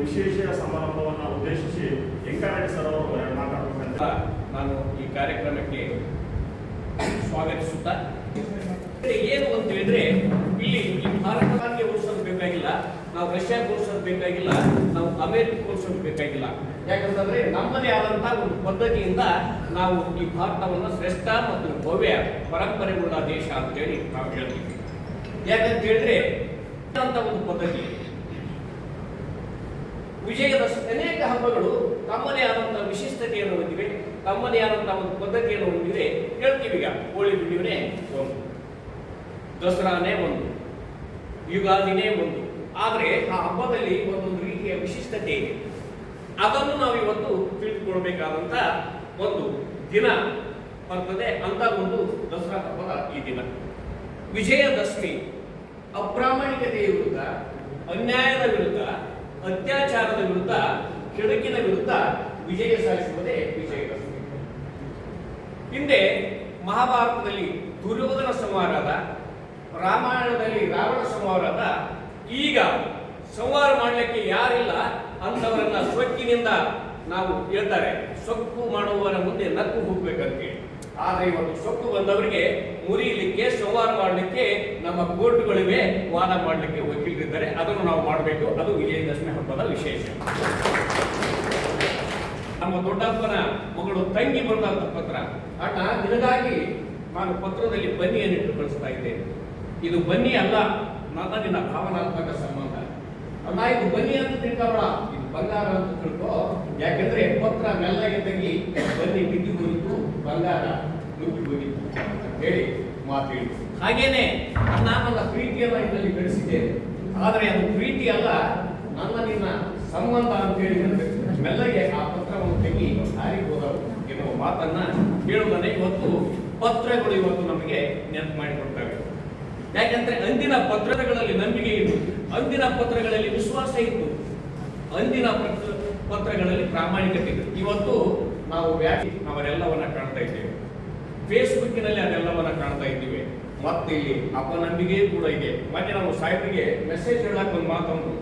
ವಿಶೇಷ ಸಮಾರಂಭವನ್ನು ಉದ್ದೇಶಿಸಿ ವೆಂಕಟರೆಡ್ಡಿ ಸರ್ ಅವರು ಮಾತಾಡಬೇಕಂತ ನಾನು ಈ ಕಾರ್ಯಕ್ರಮಕ್ಕೆ ಸ್ವಾಗತಿಸುತ್ತಾ, ಏನು ಅಂತ ಹೇಳಿದ್ರೆ, ಇಲ್ಲಿ ಈ ಭಾರತಕ್ಕೆ ಹೋಲಿಸೋದು ಬೇಕಾಗಿಲ್ಲ, ನಾವು ರಷ್ಯಾಗೆ ಹೋಲಿಸೋದು ಬೇಕಾಗಿಲ್ಲ, ನಾವು ಅಮೆರಿಕ ಹೋಲಿಸೋದು ಬೇಕಾಗಿಲ್ಲ. ಯಾಕಂತಂದ್ರೆ, ನಮ್ಮದೇ ಆದಂತಹ ಒಂದು ಪದ್ಧತಿಯಿಂದ ನಾವು ಈ ಭಾರತವನ್ನು ಶ್ರೇಷ್ಠ ಮತ್ತು ಭವ್ಯ ಪರಂಪರೆಗಳ ದೇಶ ಅಂತೇಳಿ ನಾವು ಹೇಳ್ತೀವಿ. ಯಾಕಂತ ಹೇಳಿದ್ರೆ ಒಂದು ಪದ್ಧತಿ. ವಿಜಯದ ಅನೇಕ ಹಬ್ಬಗಳು ತಮ್ಮದೇ ಆದಂತಹ ವಿಶಿಷ್ಟತೆಯನ್ನು ಹೊಂದಿವೆ, ತಮ್ಮದೇ ಆದಂತಹ ಒಂದು ಪದ್ಧತಿಯನ್ನು ಹೊಂದಿದೆ ಹೇಳ್ತೀವಿ ಈಗ, ಹೋಳಿ ಹುಣ್ಣಿಮೆ ಒಂದು, ದಸರಾನೇ ಒಂದು, ಯುಗಾದಿನೇ ಒಂದು. ಆದರೆ ಆ ಹಬ್ಬದಲ್ಲಿ ಒಂದೊಂದು ರೀತಿಯ ವಿಶಿಷ್ಟತೆ ಇದೆ. ಅದನ್ನು ನಾವು ಇವತ್ತು ತಿಳಿದುಕೊಳ್ಬೇಕಾದಂತ ಒಂದು ದಿನ ಬರ್ತದೆ, ಅಂತ ಒಂದು ದಸರಾ ಹಬ್ಬದ ಈ ದಿನ. ವಿಜಯದಶಮಿ, ಅಪ್ರಾಮಾಣಿಕತೆಯ ವಿರುದ್ಧ, ಅನ್ಯಾಯದ ವಿರುದ್ಧ ಅತ್ಯಾಚಾರದ ವಿರುದ್ಧ ಕೆಡುಕಿನ ವಿರುದ್ಧ ವಿಜಯ ಸಾಧಿಸುವುದೇ ವಿಜಯ ಹಿಂದೆ ಮಹಾಭಾರತದಲ್ಲಿ ದುರ್ಯೋಧನ ಸಂಹಾರದ, ರಾಮಾಯಣದಲ್ಲಿ ರಾವಣ ಸಂಹಾರದ, ಈಗ ಸಂವಾರ ಮಾಡಲಿಕ್ಕೆ ಯಾರಿಲ್ಲ ಅಂತವರನ್ನ ಸೊಕ್ಕಿನಿಂದ ನಾವು ಹೇಳ್ತಾರೆ, ಸೊಕ್ಕು ಮಾಡುವವರ ಮುಂದೆ ನಕ್ಕು ಹೋಗ್ಬೇಕಂತೆ. ಆದರೆ ಇವತ್ತು ಸೊಕ್ಕು ಬಂದವರಿಗೆ ಮುರಿಯಲಿಕ್ಕೆ ಸಂವಾರ ಮಾಡಲಿಕ್ಕೆ ನಮ್ಮ ಕೋರ್ಟ್ಗಳಿವೆ, ವಾದ ಮಾಡಲಿಕ್ಕೆ ವಕೀಲರಿದ್ದಾರೆ ಅದನ್ನು ನಾವು ಮಾಡಬೇಕು. ಅದು ವಿಜಯದಶಮಿ ಹಬ್ಬದ ವಿಶೇಷ. ನಮ್ಮ ದೊಡ್ಡಪ್ಪನ ಮಗಳು ತಂಗಿ ಬರೆದಂತ ಪತ್ರ. ಅಣ್ಣ ನಿನಗಾಗಿ ನಾನು ಪತ್ರದಲ್ಲಿ ಬನ್ನಿಯನ್ನಿಟ್ಟು ಕಳಿಸ್ತಾ ಇದ್ದೇನೆ. ಇದು ಬನ್ನಿ ಅಲ್ಲ, ನನ್ನ ನಿನ್ನ ಭಾವನಾತ್ಮಕ ಸಂಬಂಧ. ಅಣ್ಣ, ಇದು ಬನ್ನಿ ಅಂತ ತಿಳ್ಕೊಬೇಡ. ಇದು ಬಂಗಾರ ಅಂತ ತಿಳ್ಕೊ. ಯಾಕಂದ್ರೆ ಪತ್ರ ಮೆಲ್ಲಗೆ ತೆಗಿ, ಬನ್ನಿ ಬಿದ್ದು ಹೋಯಿತು, ಬಂಗಾರ ನುಗ್ಗಿ ಹೋಗಿತ್ತು ಹೇಳಿ ಮಾತು ಹೇಳಿ ಹಾಗೇನೆ ನಾನು ನನ್ನ ಪ್ರೀತಿಯನ್ನ ಇದರಲ್ಲಿ ಬೆಳೆಸಿದ್ದೇನೆ ಆದರೆ ಅದು ಪ್ರೀತಿ ಅಲ್ಲ ನನ್ನ ನಿನ್ನ ಸಂಬಂಧ ಅಂತ ಹೇಳಿ ಮೆಲ್ಲಗೆ ಆ ಪತ್ರವನ್ನು ತೆಗಿ ಹೋದರು ಎನ್ನುವ ಮಾತನ್ನ ಹೇಳುವುದನ್ನೇ ಇವತ್ತು ಪತ್ರಗಳು ಇವತ್ತು ನಮಗೆ ನೆನಪು ಮಾಡಿಕೊಡ್ತವೆ. ಯಾಕೆಂದ್ರೆ ಅಂದಿನ ಪತ್ರಗಳಲ್ಲಿ ನಂಬಿಕೆ ಇತ್ತು. ಅಂದಿನ ಪತ್ರಗಳಲ್ಲಿ ವಿಶ್ವಾಸ ಇತ್ತು. ಅಂದಿನ ಪತ್ರ, ಪತ್ರಗಳಲ್ಲಿ ಪ್ರಾಮಾಣಿಕತೆ ಇತ್ತು. ಇವತ್ತು ನಾವು ವ್ಯಾಪಿ ಅವರೆಲ್ಲವನ್ನ ಕಾಣ್ತಾ ಇದ್ದೇವೆ. ಫೇಸ್ಬುಕ್ಕಿನಲ್ಲಿ ಅದೆಲ್ಲವನ್ನ ಕಾಣ್ತಾ ಇದ್ದೀವಿ. ಮತ್ತೆ ಇಲ್ಲಿ ಅಪನಂಬಿಕೆ ಕೂಡ ಇದೆ. ಮತ್ತೆ ನಾವು ಸಾಹೇಬರಿಗೆ ಮೆಸೇಜ್ ಹೇಳಕ್ ಒಂದು ಮಾತಂದ್ರು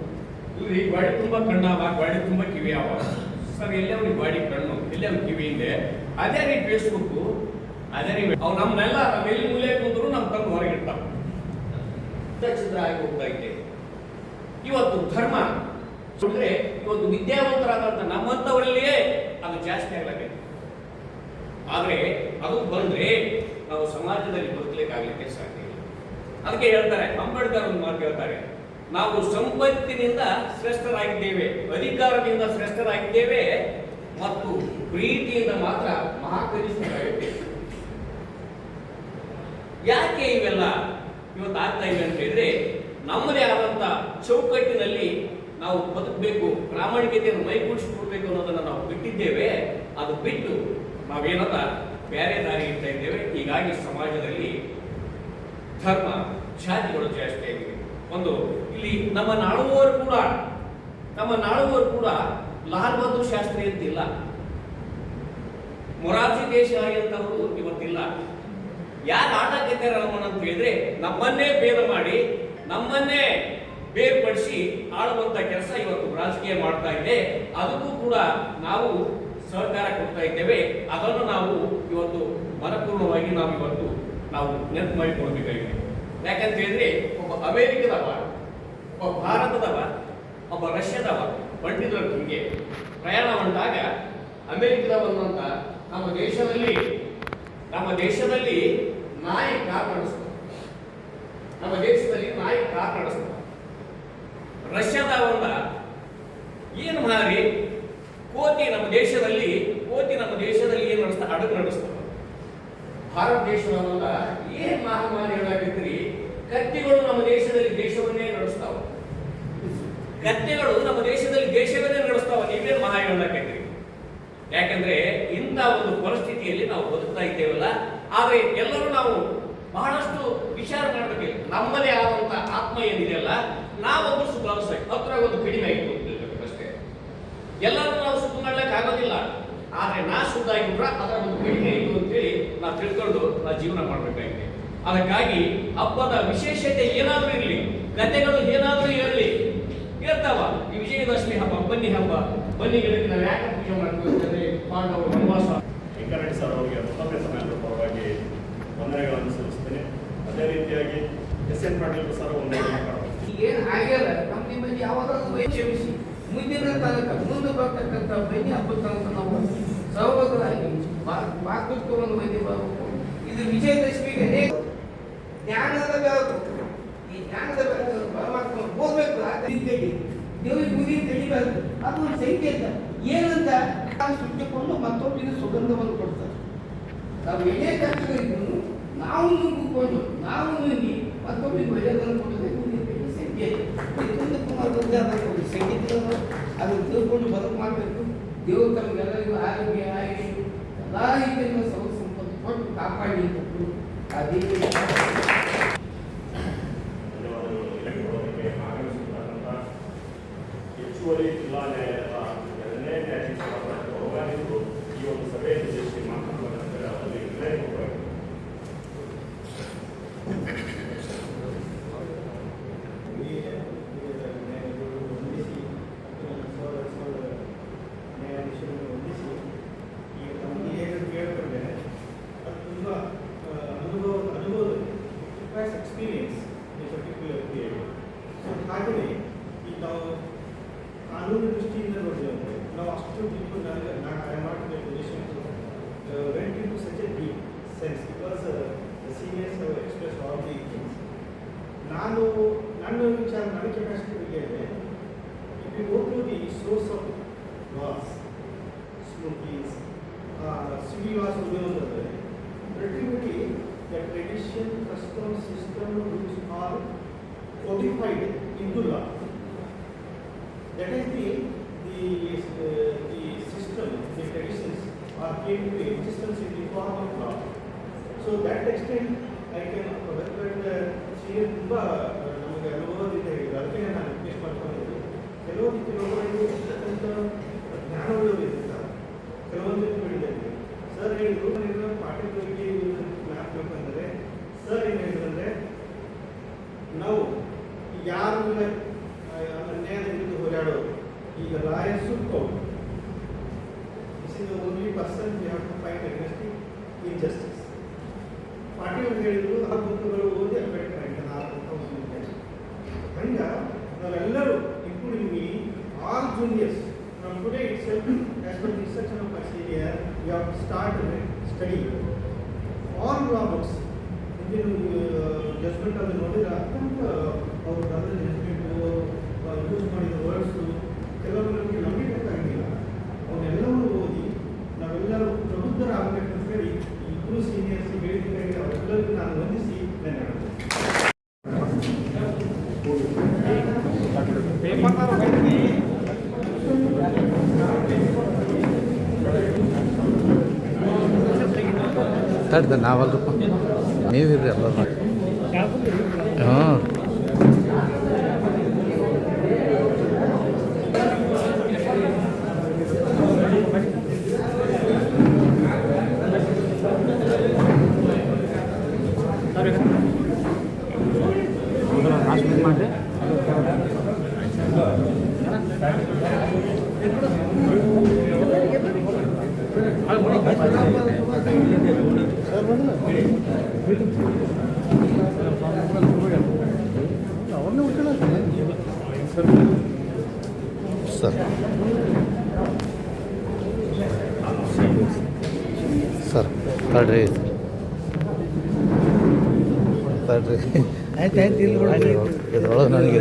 ಇಲ್ಲಿ ಬಾಡಿ ತುಂಬಾ ಕಣ್ಣಾವ ಬಾಡಿ ತುಂಬಾ ಕಿವಿ ಅವ ಸರ್, ಎಲ್ಲೇ ಅವ್ರಿಗೆ ಬಾಡಿ ಕಣ್ಣು? ಎಲ್ಲೇ ಅವ್ರಿಗೆ ಕಿವಿ ಇದೆ? ಅದೇ ರೀ ಫೇಸ್ಬುಕ್ ಅದೇ ರೀ ಅವ್ರು ನಮ್ಮನ್ನೆಲ್ಲ ನಮ್ಮ ಎಲ್ಲಿ ಮೂಲೆ ಕುಂದ್ರು ನಮ್ ತಂದು ಹೊರಗೆ ಚಿತ್ರ ಆಗಿ ಹೋಗ್ತಾ ಇದೆ. ಇವತ್ತು ಧರ್ಮ. ಅಂದ್ರೆ ಇವತ್ತು ವಿದ್ಯಾವಂತರಾದಂತ ನಮ್ಮಂತವರಲ್ಲಿಯೇ ಅದು ಜಾಸ್ತಿ ಆಗ್ಲಾಗೈತೆ ಆದ್ರೆ ಅದು ಬಂದ್ರೆ ನಾವು ಸಮಾಜದಲ್ಲಿ ಬದುಕಲಿಕ್ಕಾಗಲಿಕ್ಕೆ ಸಾಧ್ಯ ಇಲ್ಲ. ಅದಕ್ಕೆ ಹೇಳ್ತಾರೆ, ಅಂಬೇಡ್ಕರ್ ಒಂದು ಮಾತು ಹೇಳ್ತಾರೆ, ನಾವು ಸಂಪತ್ತಿನಿಂದ ಶ್ರೇಷ್ಠರಾಗಿದ್ದೇವೆ, ಅಧಿಕಾರದಿಂದ ಶ್ರೇಷ್ಠರಾಗಿದ್ದೇವೆ ಮತ್ತು ಪ್ರೀತಿಯಿಂದ ಮಾತ್ರ ಮಹಾಕನಿಷ್ಠರಾಗಿದ್ದೇವೆ ಯಾಕೆ ಇವೆಲ್ಲ ಇವತ್ತು ಆಗ್ತಾ ಇವೆ ಅಂತ ಹೇಳಿದ್ರೆ, ನಮ್ಮದೇ ಆದಂತ ಚೌಕಟ್ಟಿನಲ್ಲಿ ನಾವು ಬದುಕಬೇಕು, ಪ್ರಾಮಾಣಿಕತೆಯನ್ನು ಮೈಗೂಡಿಸಿಕೊಡ್ಬೇಕು ಅನ್ನೋದನ್ನ ನಾವು ಬಿಟ್ಟಿದ್ದೇವೆ. ಅದು ಬಿಟ್ಟು ನಾವೇನದ ಬೇರೆ ದಾರಿ ಇಡ್ತಾ ಇದ್ದೇವೆ. ಹೀಗಾಗಿ ಸಮಾಜದಲ್ಲಿ ಧರ್ಮ, ಜಾತಿಗಳು ಜಾಸ್ತಿ ಆಗಿವೆ ಒಂದು, ಇಲ್ಲಿ ನಮ್ಮ ನಾಳುವವರು ಕೂಡ, ನಮ್ಮ ನಾಳುವವರು ಕೂಡ ಲಾಲ್ ಬಹದ್ದೂರ್ ಶಾಸ್ತ್ರಿ ಅಂತಿಲ್ಲ. ಮೊರಾರ್ಜಿ ದೇಶಾಯಿ ಅಂತವರು ಇವತ್ತಿಲ್ಲ. ಯಾರು ಆಟ ಅಂತ ಹೇಳಿದ್ರೆ ನಮ್ಮನ್ನೇ ಭೇದ ಮಾಡಿ, ನಮ್ಮನ್ನೇ ಬೇರ್ಪಡಿಸಿ ಆಳುವಂತ ಕೆಲಸ ಇವತ್ತು ರಾಜಕೀಯ ಮಾಡ್ತಾ ಇದೆ. ಅದಕ್ಕೂ ಕೂಡ ನಾವು ಸಹಕಾರ ಕೊಡ್ತಾ ಇದ್ದೇವೆ. ಅದನ್ನು ನಾವು ಇವತ್ತು ಮನಪೂರ್ಣವಾಗಿ ನಾವು ಇವತ್ತು ನಾವು ನೆನಪು ಮಾಡಿಕೊಳ್ಬೇಕಾಗಿದೆ. ಯಾಕಂತ ಹೇಳಿದ್ರೆ, ಒಬ್ಬ ಅಮೆರಿಕದವ ಒಬ್ಬ ಭಾರತದವ ಒಬ್ಬ ರಷ್ಯಾದವ ಪಂಡಿತರ ಹಿಂಗೆ ಪ್ರಯಾಣ ಮಾಡಿದಾಗ ಅಮೇರಿಕದವನ್ನಂತ ನಮ್ಮ ದೇಶದಲ್ಲಿ ನಮ್ಮ ದೇಶದಲ್ಲಿ ನಾಯಿ ಕಾರ್ ನಡೆಸ್ತಾರೆ. ನಮ್ಮ ದೇಶದಲ್ಲಿ ನಾಯಿ ಕಾರ್ ನಡೆಸ್ತಾರೆ. ರಷ್ಯಾದವನ್ನ ಏನು ನಮ್ಮ ದೇಶದಲ್ಲಿ ಕೋತಿ ನಮ್ಮ ದೇಶದಲ್ಲಿ ಏನು ನಡೆಸ್ತಾ ಹಡಗು ನಡೆಸ್ತದೆ ಭಾರತ ದೇಶವಲ್ಲ ಏನ್ ಮಹಾಮಾರಿಗಳಾಗಿದ್ರಿ ಕತ್ತಿಗಳು ನಮ್ಮ ದೇಶದಲ್ಲಿ ದೇಶವನ್ನೇ ನಡೆಸ್ತಾವ. ಕತ್ತೆಗಳು ನಮ್ಮ ದೇಶದಲ್ಲಿ ದೇಶವನ್ನೇ ನಡೆಸ್ತಾವ ನೀವೇ ಮಹಾ ಹೇಳಾಕತ್ರಿ ಯಾಕಂದ್ರೆ, ಇಂಥ ಒಂದು ಪರಿಸ್ಥಿತಿಯಲ್ಲಿ ನಾವು ಬದುಕ್ತಾ ಇದ್ದೇವಲ್ಲ, ಆದ್ರೆ ಎಲ್ಲರೂ ನಾವು ಬಹಳಷ್ಟು ವಿಚಾರ ಮಾಡಬೇಕಿಲ್ಲ. ನಮ್ಮದೇ ಆದಂತ ಆತ್ಮ ಏನಿದೆಯಲ್ಲ, ನಾವೊಂದು ಸುಧಾರಿಸ್ಬೇಕು ಹತ್ರ ಒಂದು ಕಡಿಮೆ ಆಯಿತು. ಎಲ್ಲರೂ ನಾವು ಶುದ್ಧ ಮಾಡ್ಲಿಕ್ಕೆ ಆಗೋದಿಲ್ಲ. ಆದ್ರೆ ನಾ ಶುದ್ಧ ಆಗಿಬಿಟ್ರೆ ಅದರ ಒಂದು ಕಡಿಮೆ ಇದು ಅಂತೇಳಿ ನಾವು ತಿಳ್ಕೊಂಡು ನಾ ಜೀವನ ಮಾಡಬೇಕಾಗಿದೆ ಅದಕ್ಕಾಗಿ ಹಬ್ಬದ ವಿಶೇಷತೆ ಏನಾದರೂ ಇರಲಿ ಕಥೆಗಳು ಏನಾದರೂ ಇರಲಿ ಇರ್ತಾವ. ಈ ವಿಜಯದಶಮಿ ಹಬ್ಬ ಬನ್ನಿ ಹಬ್ಬ. ಬನ್ನಿ ಗಿಡಕ್ಕೆ ನಾವು ಯಾಕೆ ಪೂಜೆ ಮಾಡ್ತೀವಿ ಅಂತಂದ್ರೆ ಪಾಂಡವರು ವನವಾಸ ವೆಂಕಟರೆಡ್ಡಿ ಸರ್ ಅವರಿಗೆ ಮತ್ತೊಮ್ಮೆ ಸಮಾಜದ ಪರವಾಗಿ ವಂದನೆಗಳನ್ನು ಸಲ್ಲಿಸ್ತೇನೆ. ಅದೇ ರೀತಿಯಾಗಿ ಎಸ್ ಎನ್ ಪಾಟೀಲ್ ಸರ್ ಒಂದೇ ಏನು ಆಗ್ಯಾರ ನಮ್ಮ ನಿಮ್ಮಲ್ಲಿ ಯಾವಾಗಾದ್ರೂ ವೈ ಕ್ಷಮಿಸಿ ಮುಂದಿನ ತನಕ ಮುಂದೆ ಬರ್ತಕ್ಕಂಥ ಬನ್ನಿ ಹಬ್ಬದ ತನಕ ನಾವು ಸಹೋದರಾಗಿ ಮಾತೃತ್ವವನ್ನು ಬನ್ನಿ ಬರಬೇಕು ಇದು ವಿಜಯದಶಮಿಗೆ ಅನೇಕ ಜ್ಞಾನದ ಬೆಳಕು. ಈ ಜ್ಞಾನದ ಬೆಳಕು ಪರಮಾತ್ಮ ಹೋಗ್ಬೇಕು ತಡಿ. ದೇವರಿಗೆ ಮುಗಿ ತಿಳಿಬಾರದು. ಅದು ಒಂದು ಸಂಕೇತ ಏನಂತ ಸುಟ್ಟಿಕೊಂಡು ಮತ್ತೊಬ್ಬರಿಗೆ ಸುಗಂಧವನ್ನು ಕೊಡ್ತಾರೆ. ನಾವು ಎಣ್ಣೆ ಕಷ್ಟಗಳಿದ್ರು ನಾವು ನುಗ್ಗಿಕೊಂಡು ನಾವು ನುಗ್ಗಿ ಮತ್ತೊಬ್ಬರಿಗೆ ಒಳ್ಳೆಯದನ್ನು ಕೊಡಬೇಕು ಇದು ಸಂಕೇತ ಇದೊಂದು ಕುಮಾರದಲ್ಲಿ ಸಂಗೀತ ಅದನ್ನು ತಿಳ್ಕೊಂಡು ಬದುಕು ಮಾಡಬೇಕು. ದೇವರು ತಮಗೆಲ್ಲರಿಗೂ ಆರೋಗ್ಯ ಆಯುಷ್ ಎಲ್ಲ ರೀತಿಯಿಂದ ಸೌ ಸಂಪತ್ತು ಕೊಟ್ಟು ಕಾಪಾಡಿ ಕೊಟ್ಟು ಆ Deep sense because the seniors have express all the things ನಾನು ನನ್ನ ವಿಚಾರ ನನ್ನ ಕೆಪಾಸಿಟಿ ಬಗ್ಗೆ ಅಂದರೆ if you go to the source of laws, smoothies, uh, civil laws ಉಳಿಯೋದಾದ್ರೆ ultimately the tradition, custom, system, rules are codified into law. That is the the uh, the system, the traditions are came to existence in the form of law. So, that extent, I can but senior ತುಂಬ ನಮಗೆ ಅನುಭವದಿಂದ ಹೇಳಿದ್ರು. ಅದಕ್ಕೆ ನಾನು request ಮಾಡ್ಕೊಂಡಿದ್ದು. ಕೆಲವೊಂದು ಕೆಲವೊಬ್ಬರಿಗೆ ಇರ್ತಕ್ಕಂಥ ಇದೆ ಇರ್ತಾರೆ ಕೆಲವೊಂದು ಹೇಳಿದ್ದಾರೆ ಸರ್ ಹೇಳಿದ್ರು ನೀವು ಪಾಠಗಳಿಗೆ ಮ್ಯಾಪ್ ಬೇಕಂದರೆ ಸರ್ ಏನು ಹೇಳಿದ್ರೆ ನಾವು ಯಾರು ಅನ್ಯಾಯದ ಹೋರಾಡೋರು. ಈಗ lawyers court is is only person we have to fight against injustice ಪಾರ್ಟಿಯವರು ಹೇಳಿದ್ರು, ಆ ಬುಕ್ಗಳು ಓದಿ ಅಫೆಕ್ಟ್ ಆಯ್ತು ನಾನು ಹಂಗ ನಾವೆಲ್ಲರೂ including me all juniors from today itself as per instruction of my senior we have start study all law books ಹಿಂದಿನ judgement ಅದು ನೋಡಿದ್ರೆ ಅತ್ಯಂತ, ಅವ್ರು ಬರೆದ ಜಜ್ಮೆಂಟು ಯೂಸ್ ಮಾಡಿದ ವರ್ಡ್ಸು ಕೆಲವರು ನಮಗೆ ತಡ್ದ ನಾವಲ್ರಪ್ಪ ನೀವಿರ್ರಿ ಎಲ್ಲರೂ ಹಾಂ ಸರ್ ಸರ್ ತಡ್ರಿ ತಡ್ರಿ. ಇದ್ರೊಳಗೆ ನನಗೆ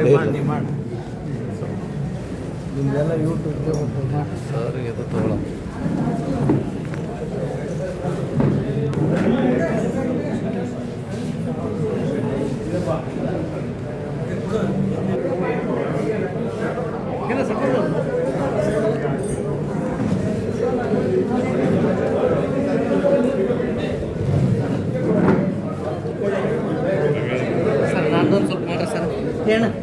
ಸರ್ ಇದು ತಗೊಳ ಸರ್